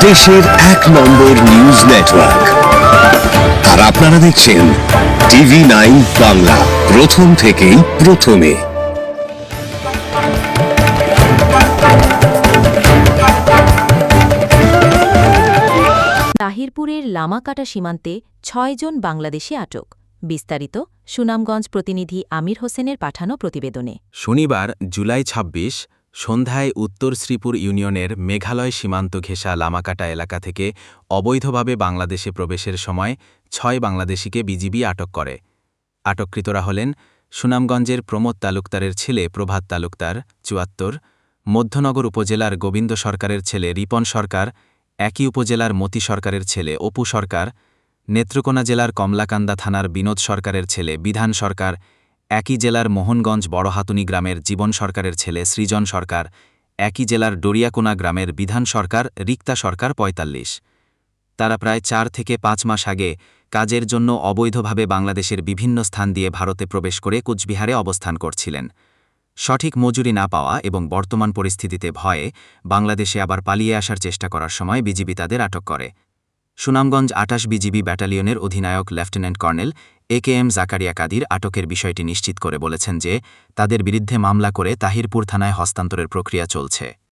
দেশের এক নম্বর news network. আর আপনারা দেখছেন টিভি নাইন বাংলা প্রথম থেকেই প্রথমে। তাহিরপুরের লামাকাটা সীমান্তে ছয়জন বাংলাদেশি আটক। বিস্তারিত সুনামগঞ্জ প্রতিনিধি আমির হোসেনের পাঠানো প্রতিবেদনে। শনিবার জুলাই ২৬ সন্ধ্যায় উত্তর শ্রীপুর ইউনিয়নের মেঘালয় সীমান্ত ঘেঁষা লামাকাটা এলাকা থেকে অবৈধভাবে বাংলাদেশে প্রবেশের সময় ছয় বাংলাদেশিকে বিজিবি আটক করে। আটককৃতরা হলেন সুনামগঞ্জের প্রমোদ তালুকদারের ছেলে প্রভাত তালুকদার, চুয়াত্তর, মধ্যনগর উপজেলার গোবিন্দ সরকারের ছেলে রিপন সরকার, একই উপজেলার মতি সরকারের ছেলে অপু সরকার, নেত্রকোনা জেলার কমলাকান্দা থানার বিনোদ সরকারের ছেলে বিধান সরকার একই জেলার মোহনগঞ্জ বড়হাতুনি গ্রামের জীবন সরকারের ছেলে সৃজন সরকার, একই জেলার ডরিয়াকোনা গ্রামের বিধান সরকার রিক্তা সরকার পঁয়তাল্লিশ। তারা প্রায় চার থেকে পাঁচ মাস আগে কাজের জন্য অবৈধভাবে বাংলাদেশের বিভিন্ন স্থান দিয়ে ভারতে প্রবেশ করে কুচবিহারে অবস্থান করছিলেন। সঠিক মজুরি না পাওয়া এবং বর্তমান পরিস্থিতিতে ভয়ে বাংলাদেশে আবার পালিয়ে আসার চেষ্টা করার সময় বিজিবি তাদের আটক করে। সুনামগঞ্জ আটাশ বিজিবি ব্যাটালিয়নের অধিনায়ক lieutenant colonel A K M Zakaria Kadir আটকের বিষয়টি নিশ্চিত করে বলেছেন যে, তাদের বিরুদ্ধে মামলা করে তাহিরপুর থানায় হস্তান্তরের প্রক্রিয়া চলছে।